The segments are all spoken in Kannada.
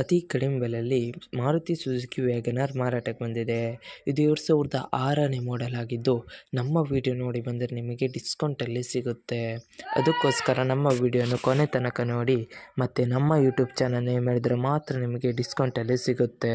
ಅತಿ ಕಡಿಮೆ ಬೆಲೆಯಲ್ಲಿ ಮಾರುತಿ ಸುಜುಕಿ ವ್ಯಾಗನಾರ್ ಮಾರಾಟಕ್ಕೆ ಬಂದಿದೆ. ಇದು ಎರಡು ಸಾವಿರದ ಆರನೇ ಮಾಡೆಲ್ ಆಗಿದ್ದು, ನಮ್ಮ ವಿಡಿಯೋ ನೋಡಿ ಬಂದರೆ ನಿಮಗೆ ಡಿಸ್ಕೌಂಟಲ್ಲಿ ಸಿಗುತ್ತೆ. ಅದಕ್ಕೋಸ್ಕರ ನಮ್ಮ ವಿಡಿಯೋನ ಕೊನೆ ತನಕ ನೋಡಿ, ಮತ್ತು ನಮ್ಮ ಯೂಟ್ಯೂಬ್ ಚಾನಲ್ ನೇಮ್ ಹೇಳಿದ್ರೆ ಮಾತ್ರ ನಿಮಗೆ ಡಿಸ್ಕೌಂಟಲ್ಲಿ ಸಿಗುತ್ತೆ.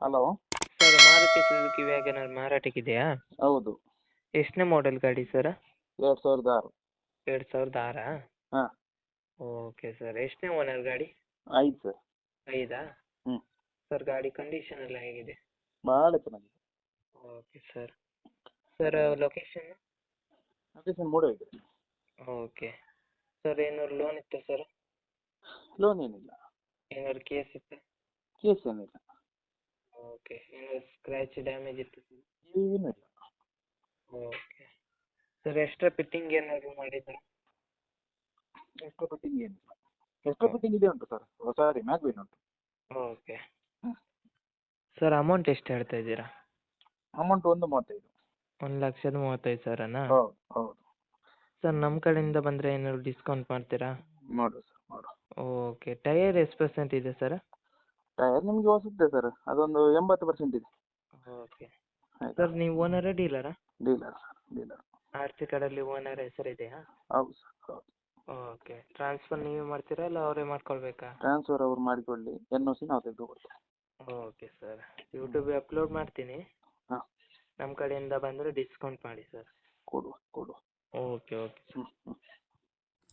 Hello. Sir Maruti Suzuki WagonR ಮಾರಾಟಕ್ಕಿದೆಯಾ ಹೌದು. ಎಷ್ಟನೇ ಮಾಡೆಲ್ ಗಾಡಿ ಸರ್? ಎರಡು ಸಾವಿರದ ಆರು. ಎರಡು ಸಾವಿರದ ಆರಾ? ಹಾಂ. ಓಕೆ ಸರ್ ಎಷ್ಟನೇ ಓನರ್ ಗಾಡಿ? ಐದು ಸರ್. ಐದಾ? ಹ್ಮ್. ಸರ್ ಗಾಡಿ ಕಂಡೀಷನ್ ಎಲ್ಲ ಹೇಗಿದೆ? ಭಾಳ ಚೆನ್ನಾಗಿದೆ. Okay sir. Sir location location ಮೂಡೇ ಇದೆ. ಓಕೆ. ಸರ್ ಏನಾದ್ರು ಲೋನ್ ಇತ್ತಾ ಸರ್? ಲೋನ್ ಏನಿಲ್ಲ. ಏನಾದ್ರು ಕೇಸ್ ಇತ್ತಾ? ಕೇಸ್ ಏನಿಲ್ಲ. ಓಕೆ ಏನಾದ್ರು ಸ್ಕ್ರ್ಯಾಚ್ ಡ್ಯಾಮೇಜ್ ಇತ್ತು ಸರ್ ಏನೂ ಇಲ್ಲ. ಓಕೆ. ಸರ್ ಎಕ್ಸ್ಟ್ರಾ ಫಿಟ್ಟಿಂಗ್ ಏನಾದ್ರು ಮಾಡಿದ್ರಾ? ಎಕ್ಸ್ಟ್ರಾ ಫಿಟ್ಟಿಂಗ್ ಏನಿಲ್ಲ. ಎಕ್ಸ್ಟ್ರಾ ಫಿಟ್ಟಿಂಗ್ ಇದೆ ಉಂಟು ಸರ್ ಸಾರಿ ಮ್ಯಾಗ್ವಿನ್ ಉಂಟು. ಓಕೆ. ಸರ್ ಅಮೌಂಟ್ ಎಷ್ಟು ಹೇಳ್ತಾ ಇದ್ದೀರಾ? ಅಮೌಂಟ್ ಒಂದು ಮೂವತ್ತೈದು. ಒಂದು ಲಕ್ಷದ ಮೂವತ್ತೈದು ಸಾವಿರನಾ? ಹೌದು ಹೌದು. ಸರ್ ನಮ್ಮ ಕಡೆಯಿಂದ ಬಂದರೆ ಏನಾದ್ರು ಡಿಸ್ಕೌಂಟ್ ಮಾಡ್ತೀರಾ? ಮಾಡು ಸರ್ ಮಾಡು. ಓಕೆ ಟಯರ್ ಎಷ್ಟು ಪರ್ಸೆಂಟ್ ಇದೆ ಸರ್ ಟೈರ್ ನಿಮಗೆ ಹೊಸದ್ದೆ ಸರ್ ಅದೊಂದು ಎಂಬತ್ತು ಪರ್ಸೆಂಟ್ ಇದೆ. ಓಕೆ ಆಯ್ತಾ. ಸರ್ ನೀವು ಓನರಾ ಡೀಲರಾ dealer sir dealer R C ಕಾರ್ಡಲ್ಲಿ ಓನರ್ ಹೆಸರಿದೆಯಾ ಹೌದು ಸರ್ ಹೌದು. ಓಕೆ ಟ್ರಾನ್ಸ್ಫರ್ ನೀವೇ ಮಾಡ್ತೀರಾ ಇಲ್ಲ ಅವರೇ ಮಾಡ್ಕೊಳ್ಬೇಕಾ? ಟ್ರಾನ್ಸ್ಫರ್ ಅವ್ರು ಮಾಡಿಕೊಳ್ಳಿ. ಎನ್ ಒ ಸಿ ನಾವು ತೆಗೆದು ಕೊಡ್ತೇವೆ ಓಕೆ ಸರ್ ಯೂಟ್ಯೂಬ್ ಅಪ್ಲೋಡ್ ಮಾಡ್ತೀನಿ. ಹಾ. ನಮ್ಮ ಕಡೆಯಿಂದ ಬಂದರೆ ಡಿಸ್ಕೌಂಟ್ ಮಾಡಿ ಸರ್ ಕೊಡುವ ಕೊಡುವ. ಓಕೆ ಓಕೆ ಹ್ಞೂ ಹ್ಞೂ